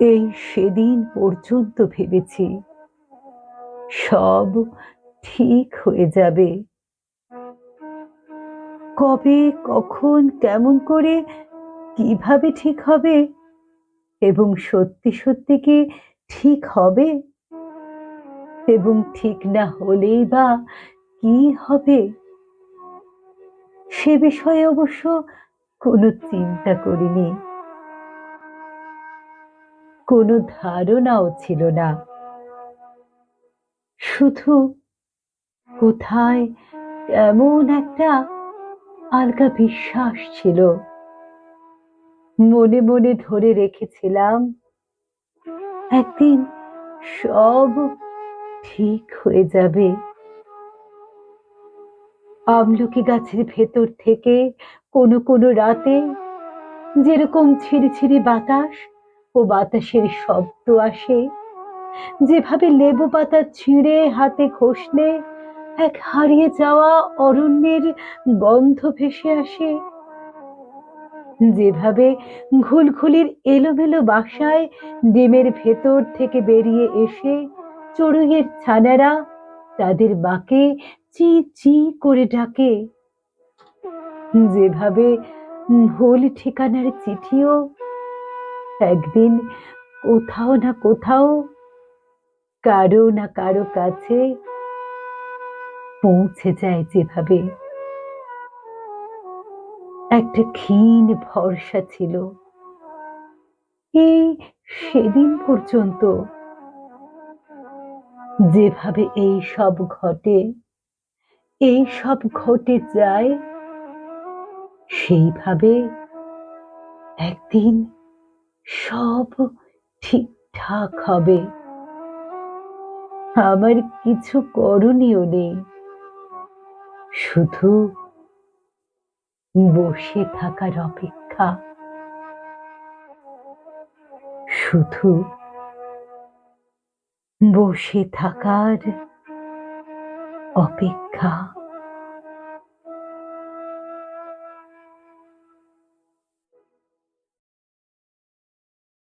এই সেদিন পর্যন্ত ভেবেছি সব ঠিক হয়ে যাবে। কবে, কখন, কেমন করে, কীভাবে ঠিক হবে এবং সত্যি সত্যি কি ঠিক হবে? এবং ঠিক না হলেই বা কি হবে? সে বিষয়ে অবশ্য কোনো চিন্তা করিনি। কোনো ধারণাও ছিল না। শুধু কোথায় এমন একটা আলগা বিশ্বাস ছিল। মনে মনে ধরে রেখেছিলাম, একদিন সব ঠিক হয়ে যাবে। আমলকি গাছের ভেতর থেকে কোনো কোনো রাতে যেরকম ছিঁড়ি ছিঁড়ি বাতাস ও বাতাসের শব্দ আসে। যেভাবে লেবু পাতা ছিঁড়ে হাতে ঘষলে, এক হারিয়ে যাওয়া অরণ্যের গন্ধ ভেসে আসে। যেভাবে ঘুলঘুলির এলোমেলো বাসায় ডিমের ভেতর থেকে বেরিয়ে এসে চড়ুইয়ের ছানারা তাদের বাকে চি চি করে ডাকে। যেভাবে ভুল ঠিকানার চিঠিও একদিন কোথাও না কোথাও, কারও না কারও কাছে পৌঁছে যায় যেভাবে। একটা ক্ষীণ ভরসা ছিল। এই সেদিন পর্যন্ত যেভাবে এই সব ঘটে, এই সব ঘটে যায়, সেইভাবে একদিন সব ঠিকঠাক হবে। আমার কিছু করণীয় নেই। শুধু বসে থাকার অপেক্ষা। শুধু বসে থাকার অপেক্ষা।